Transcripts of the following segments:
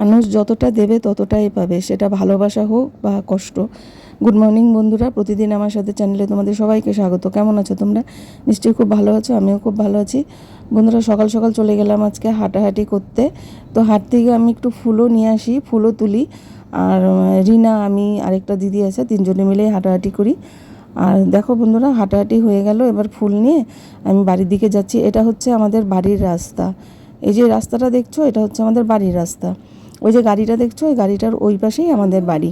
মানুষ যতটা দেবে ততটাই পাবে। সেটা ভালোবাসা হোক বা কষ্ট। গুড মর্নিং বন্ধুরা, প্রতিদিন আমার সাথে চ্যানেলে তোমাদের সবাইকে স্বাগত। কেমন আছো তোমরা? নিশ্চয়ই খুব ভালো আছো, আমিও খুব ভালো আছি। বন্ধুরা, সকাল সকাল চলে গেলাম আজকে হাঁটাহাঁটি করতে। তো হাট থেকে আমি একটু ফুলও নিয়ে আসি, ফুলও তুলি। আর রিনা, আমি আরেকটা দিদি আছে, তিনজনে মিলে হাঁটাহাঁটি করি। আর দেখো বন্ধুরা, হাঁটাহাঁটি হয়ে গেল, এবার ফুল নিয়ে আমি বাড়ির দিকে যাচ্ছি। এটা হচ্ছে আমাদের বাড়ির রাস্তা। এই যে রাস্তাটা দেখছ, এটা হচ্ছে আমাদের বাড়ির রাস্তা। ওই যে গাড়িটা দেখছ? ওই গাড়িটার ওই পাশেই আমাদের বাড়ি।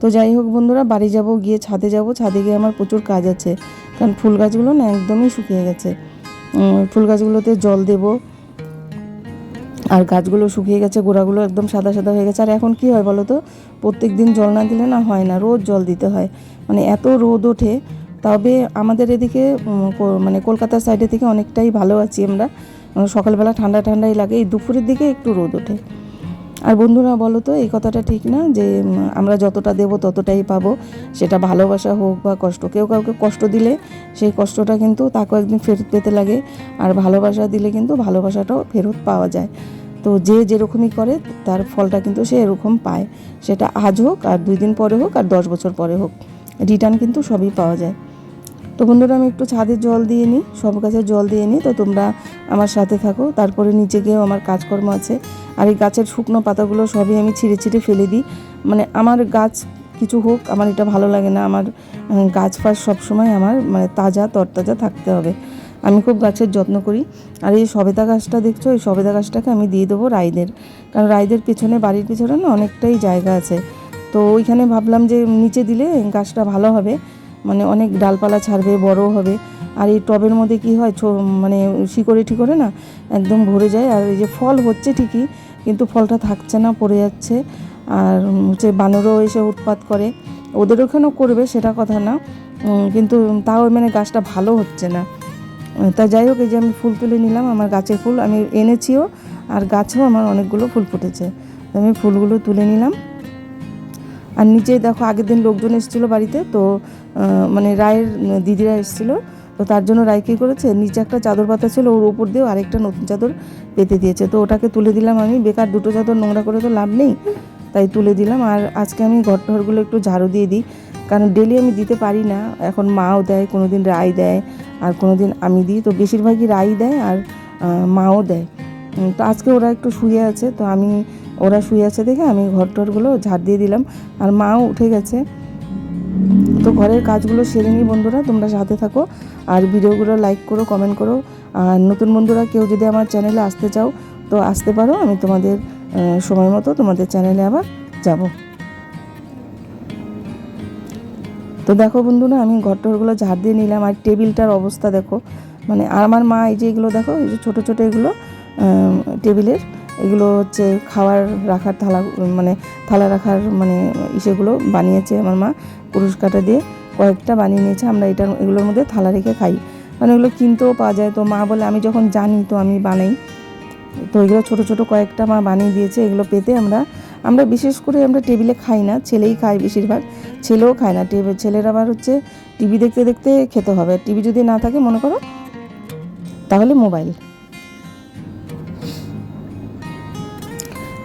তো যাই হোক বন্ধুরা, বাড়ি যাব, গিয়ে ছাদে যাব। ছাদে গিয়ে আমার প্রচুর কাজ আছে। কারণ ফুল গাছগুলো না একদমই শুকিয়ে গেছে। ফুল গাছগুলোতে জল দেব। আর গাছগুলো শুকিয়ে গেছে, গোড়াগুলো একদম সাদা সাদা হয়ে গেছে। আর এখন কি হয় বলো তো? প্রত্যেক দিন জল না দিলে না হয় না, রোজ জল দিতে হয়। মানে এত রোদ ওঠে। তবে আমাদের এদিকে মানে কলকাতার সাইডে থেকে অনেকটাই ভালো আছি আমরা। মানে সকালবেলা ঠান্ডা ঠান্ডাই লাগে। এই দুপুরের দিকে একটু রোদ ওঠে। আর বন্ধুরা, বলো তো, এই কথাটা ঠিক না যে আমরা যতটা দেব ততটাই পাবো? সেটা ভালোবাসা হোক বা কষ্ট, কেউ কাউকে কষ্ট দিলে সেই কষ্টটা কিন্তু তাকেও একদিন ফেরত পেতে লাগে আর ভালোবাসা দিলে কিন্তু ভালোবাসাটাও ফেরত পাওয়া যায়। তো যে যেরকমই করে, তার ফলটা কিন্তু সে এরকম পায়। সেটা আজ হোক আর দুই দিন পরে হোক আর দশ বছর পরে হোক, রিটার্ন কিন্তু সবই পাওয়া যায়। তো বন্ধুরা, আমি একটু ছাদে জল দিয়ে নিই সব গাছে জল দিয়ে নিই। তো তোমরা আমার সাথে থাকো। তারপরে নিচে গিয়েও আমার কাজকর্ম আছে। আর এই গাছের শুকনো পাতাগুলো সবই আমি ছিঁড়ে ছিঁড়ে ফেলে দিই। মানে আমার গাছ কিছু হোক, আমার এটা ভালো লাগে না। আমার গাছ ফাছ সবসময় আমার মানে তাজা, তরতাজা থাকতে হবে। আমি খুব গাছের যত্ন করি। আর এই সবেদা গাছটা দেখছ? এই সবেদা গাছটাকে আমি দিয়ে দেবো রাইদের। কারণ রাইদের পেছনে, বাড়ির পেছনে না অনেকটাই জায়গা আছে। তো ওইখানে ভাবলাম যে নিচে দিলে গাছটা ভালো হবে। মানে অনেক ডালপালা ছাড়বে বড় হবে। আর এই টবের মধ্যে কি হয় মানে শিকড়ে ঠিকরে না, একদম ভরে যায়। আর এই যে ফল হচ্ছে ঠিকই, কিন্তু ফলটা থাকছে না, পড়ে যাচ্ছে। আর হচ্ছে বানরও এসে উৎপাত করে। ওদের ওখানেও করবে, সেটা কথা না। কিন্তু তাও মানে গাছটা ভালো হচ্ছে না। তা যাই হোক, এই যে আমি ফুল তুলে নিলাম, আমার গাছের ফুল, আমি এনেছিও, আর গাছেও আমার অনেকগুলো ফুল ফুটেছে। আমি ফুলগুলো তুলে নিলাম। আর নিচে দেখো, আগের দিন লোকজন এসেছিল বাড়িতে, তো মানে রায়ের দিদিরা এসেছিল। তো তার জন্য রায় কী করেছে? নিচে একটা চাদর পাতা ছিল, ওর উপর দিয়েও আরেকটা নতুন চাদর পেতে দিয়েছে। তো ওটাকে তুলে দিলাম আমি। বেকার দুটো চাদর নোংরা করে তো লাভ নেই, তাই তুলে দিলাম। আর আজকে আমি ঘর টরগুলো একটু ঝাড়ু দিয়ে দিই, কারণ ডেলি আমি দিতে পারি না। এখন মাও দেয় কোনো দিন রায় দেয়, আর কোনো দিন আমি দিই। তো বেশিরভাগই রাই দেয় আর মাও দেয়। তো আজকে ওরা একটু শুয়ে আছে, তো আমি, ওরা শুয়ে আছে দেখে আমি ঘর টরগুলো ঝাড় দিয়ে দিলাম। আর মাও উঠে গেছে। তো ঘরের কাজগুলো সেরে নিই বন্ধুরা, তোমরা সাথে থাকো। আর ভিডিওগুলো লাইক করো কমেন্ট করো। আর নতুন বন্ধুরা, কেউ যদি আমার চ্যানেলে আসতে চাও, তো আসতে পারো। আমি তোমাদের সময় মতো তোমাদের চ্যানেলে আবার যাব। তো দেখো বন্ধুরা, আমি ঘরটরগুলো ঝাড় দিয়ে নিলাম। আর টেবিলটার অবস্থা দেখো। মানে আর আমার মা এই যে এগুলো দেখো, এই যে ছোটো ছোটো এগুলো টেবিলের। এগুলো হচ্ছে খাওয়ার, রাখার থালা মানে থালা রাখার মানে ইসেগুলো বানিয়েছে আমার মা। কুরুশ কাটা দিয়ে কয়েকটা বানিয়ে নিয়েছে, আমরা এটা, এগুলোর মধ্যে থালা রেখে খাই। মানে এগুলো কিনতেও পাওয়া যায়, তো মা বলে আমি যখন জানি তো আমি বানাই। তো এগুলো ছোটো ছোটো কয়েকটা মা বানিয়ে দিয়েছে, এগুলো পেতে আমরা আমরা বিশেষ করে আমরা টেবিলে খাই না, ছেলেই খায় বেশিরভাগ, ছেলেও খায় না। টেবিল ছেলের আবার হচ্ছে টিভি দেখতে দেখতে খেতে হবে। টিভি যদি না থাকে, মনে করো, তাহলে মোবাইল।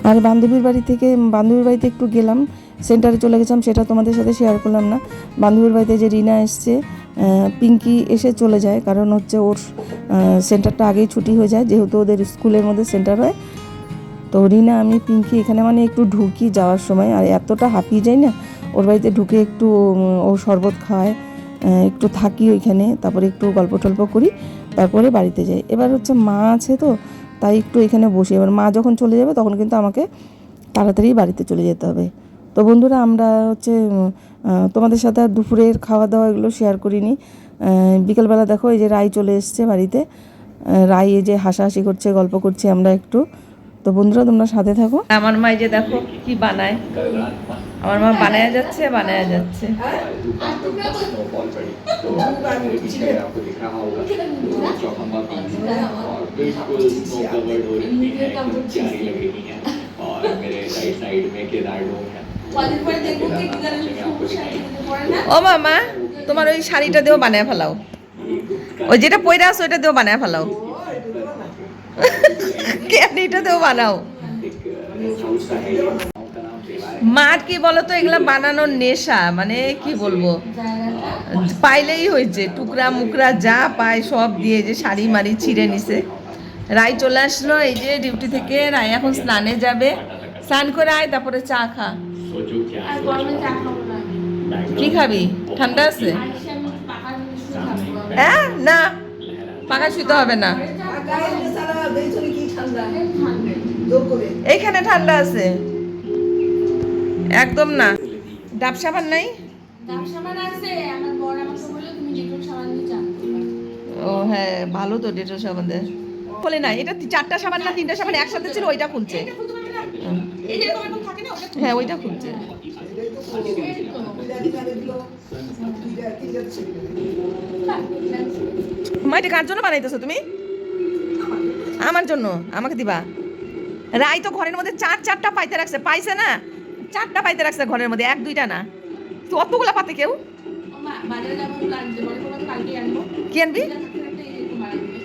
আর বান্ধবীর বাড়ি থেকে বান্ধবীর বাড়িতে একটু গেলাম সেন্টারে চলে গেছিলাম সেটা তোমাদের সাথে শেয়ার করলাম না। বান্ধবীর বাড়িতে যে রিনা এসছে পিঙ্কি এসে চলে যায় কারণ হচ্ছে ওর সেন্টারটা আগেই ছুটি হয়ে যায় যেহেতু ওদের স্কুলের মধ্যে সেন্টার হয়। তো রিনা আমি পিঙ্কি এখানে মানে একটু ঢুকি যাওয়ার সময় আর এতটা হাঁপিয়ে যাই না ওর বাড়িতে ঢুকে একটু ও শরবত আহ, একটু থাকি ওইখানে তারপরে একটু গল্প টল্প করি তারপরে বাড়িতে যাই। এবার হচ্ছে মা আছে তো তাই একটু এখানে বসি। এবার মা যখন চলে যাবে, তখন কিন্তু আমাকে তাড়াতাড়ি বাড়িতে চলে যেতে হবে। তো বন্ধুরা, আমরা হচ্ছে তোমাদের সাথে আর দুপুরের খাওয়া দাওয়া এগুলো শেয়ার করিনি। বিকেলবেলা দেখো, এই যে রাই চলে এসছে বাড়িতে। রাই এই যে হাসাহাসি করছে, গল্প করছে আমরা একটু। তো বন্ধুরা, তোমরা সাথে থাকো। আমার মা যে দেখো কি বানায়। আমার মা বানায় যাচ্ছে বানায় যাচ্ছে। ও মামা, তোমার ওই শাড়িটা দিয়েও বানায় ফেলাও। ওই যেটা পয়রা আছো, ওইটা দিয়েও বানায় ফেলাও। কেন এটা দিয়েও বানাও। মার কি বলতো এগুলো বানানোর নেশা মানে কি বলব? পাইলেই হয়েছে টুকরা মুকরা যা পায় সব দিয়ে যে শাড়ি মারি ছিঁড়ে নিছে। রায় চলে আসলো এই যে ডিউটি থেকে রায় এখন স্নানে যাবে। স্নান করে আয় তারপরে চা খা। কি খাবি? ঠান্ডা আছে? হ্যাঁ না পাকা শুতে হবে না। এইখানে ঠান্ডা আছে। একদম না। ডাব সাবান নাই? ডাব সাবান আছে, আমার আমাকে বলল, তুমি ডেটল সাবান দিয়ে ও হ্যাঁ ভালো তো ডেটল সাবান দেয়। বলে না এটা চারটা সাবান না তিনটা সাবান একসাথে ছিল ওইটা খুলছে। হ্যাঁ ওইটা খুলছে। মা এটা কার জন্য বানাইতেছো তুমি? আমার জন্য আমাকে দিবা। রাই তো ঘরের মধ্যে চার চারটা পাইতে রাখছে পাইছে না? চারটা পাইতে রাখছে ঘরের মধ্যে এক দুইটা না তো অতগুলা পাতে কেউ। কি আনবি এটা থাকতে থাকতে এই যে তোমার আনবে,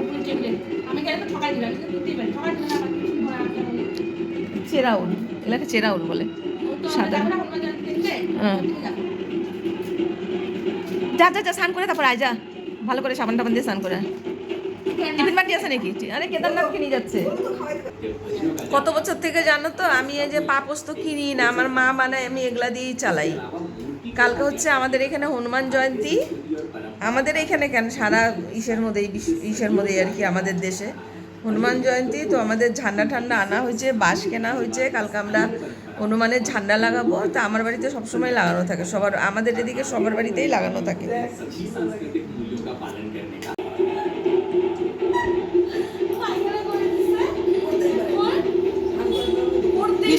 ওগুলো টেবিলে। আমি গেলে তো ঠকাই দিলাম, এটা দিতেই পারি, ঠকাই দিলে না, আবার কিছু রাখতে হবে। চেরাউল এলাকা চেরাউল বলে সাদা। হ্যাঁ। যা যা যা স্নান করে তারপর আয় যা ভালো করে সাবান টাবান দিয়ে স্নান করে। টিফিন আছে নাকি? আরে কেদারনাথকে নিয়ে যাচ্ছে। কত বছর থেকে জানো তো, আমি এই যে পাপোস তো কিনি না, আমার মা বানায়, আমি এগুলা দিয়েই চালাই। কালকে হচ্ছে আমাদের এখানে হনুমান জয়ন্তী। আমাদের এখানে কেন? সারা ইসের মধ্যে ইসের মধ্যে আর কি, আমাদের দেশে। হনুমান জয়ন্তী, তো আমাদের ঝান্ডা ঠান্ডা আনা হয়েছে, বাঁশ কেনা হয়েছে। কালকে আমরা হনুমানের ঝান্ডা লাগাবো। তা আমার বাড়িতে সবসময় লাগানো থাকে, সবার আমাদের এদিকে সবার বাড়িতেই লাগানো থাকে।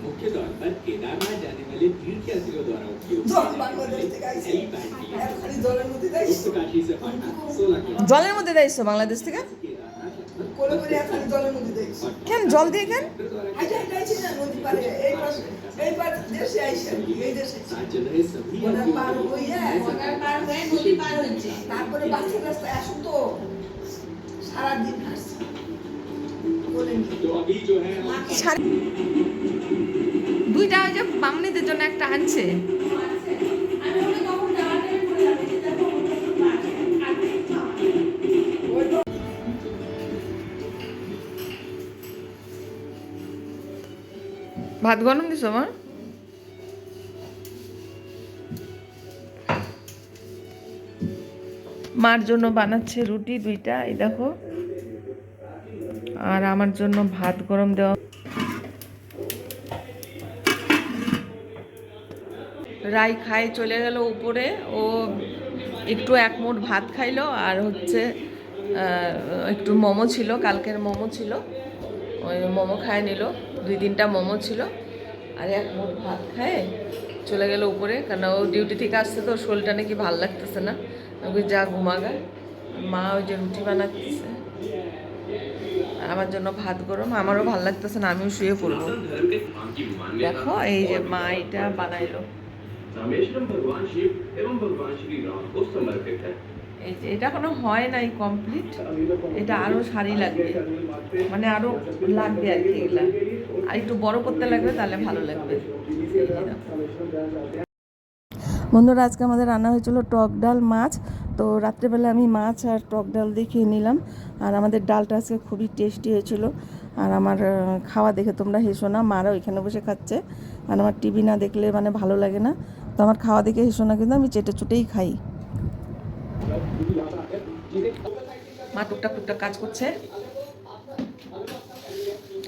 मुख्य तौर पर केदारनाथ जाने वाले तीर्थयात्रियों द्वारा उपयोग জল किए বাংলাদেশ থেকে जाने আইছে। वाले हेलीपैड की একখানি জলের মধ্যে দেয় गुप्तकाशी से पटना सोलह किलोमीटर জলের মধ্যে দেয়ছো বাংলাদেশ থেকে केदारनाथ लगभग কোলে করে একখানি জলের মধ্যে দেয় কেন জল দিয়ে কেন হাইটা হাইটা আইছে না নদী পারে এই পাশ এই পাশ দেশে আইছে এই দেশে सात जन रहे सभी ওনার পার হইয়া বর্ডার পার হয়ে নদী পার হচ্ছে তারপরে বাচ্চা রাস্তায় আসুন তো সারাদিন হাসছে দুইটা ওই যে বামনিদের জন্য একটা আনছে। ভাত গরম দিস আমার মার জন্য বানাচ্ছে রুটি দুইটা, এই দেখো। আর আমার জন্য ভাত গরম দেওয়া। রাই খাই চলে গেল উপরে। ও একটু এক মুঠ ভাত খাইলো আর হচ্ছে একটু মোমো ছিল, কালকের মোমো ছিল। ওই মোমো খায় নিল, দুই তিনটা মোমো ছিল। আর এক মুঠ ভাত খায় চলে গেল উপরে কারণ ও ডিউটি থেকে আসছে তো শরীরটা নাকি ভালো লাগতেছে না। ওকে যা ঘুমাগা। মা ওই যে রুটি বানাচ্ছে আর আমার জন্য ভাত গরম, আমারও ভালো লাগতেছে না, আমিও শুয়ে পড়ব। দেখো, এই যে মা এটা বানাইলো। এই যে এটা কোনো হয় নাই কমপ্লিট এটা আরও শাড়ি লাগবে। মানে আরও লাগবে আর কি এগুলা। আর একটু বড় করতে লাগবে তাহলে ভালো লাগবে। বন্ধুরা, আজকে আমাদের রান্না হয়েছিল টক ডাল মাছ। তো রাত্রেবেলা আমি মাছ আর টক ডাল দেখিয়ে নিলাম। আর আমাদের ডালটা আজকে খুবই টেস্টি হয়েছিল। আর আমার খাওয়া দেখে তোমরা হেসো না, মারা ওইখানে বসে খাচ্ছে। আর আমার টিভি না দেখলে মানে ভালো লাগে না। তো আমার খাওয়া দেখে হেসো না, কিন্তু আমি চেটে চুটেই খাই। মা টুকটাক টুকটাক কাজ করছে।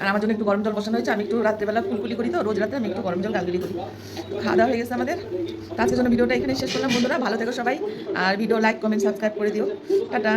আর আমার জন্য একটু গরম জল বসানো হয়েছে, আমি একটু রাত্রেবেলা কুলকুলি করি তো, রোজ রাতে আমি একটু গরম জল গালগুলি করি। খাওয়া দাওয়া হয়ে গেছে আমাদের। আজকের জন্য ভিডিওটা এখানে শেষ করলাম। বন্ধুরা, ভালো থেকো সবাই। আর ভিডিও লাইক কমেন্ট সাবস্ক্রাইব করে দিও। টাটা।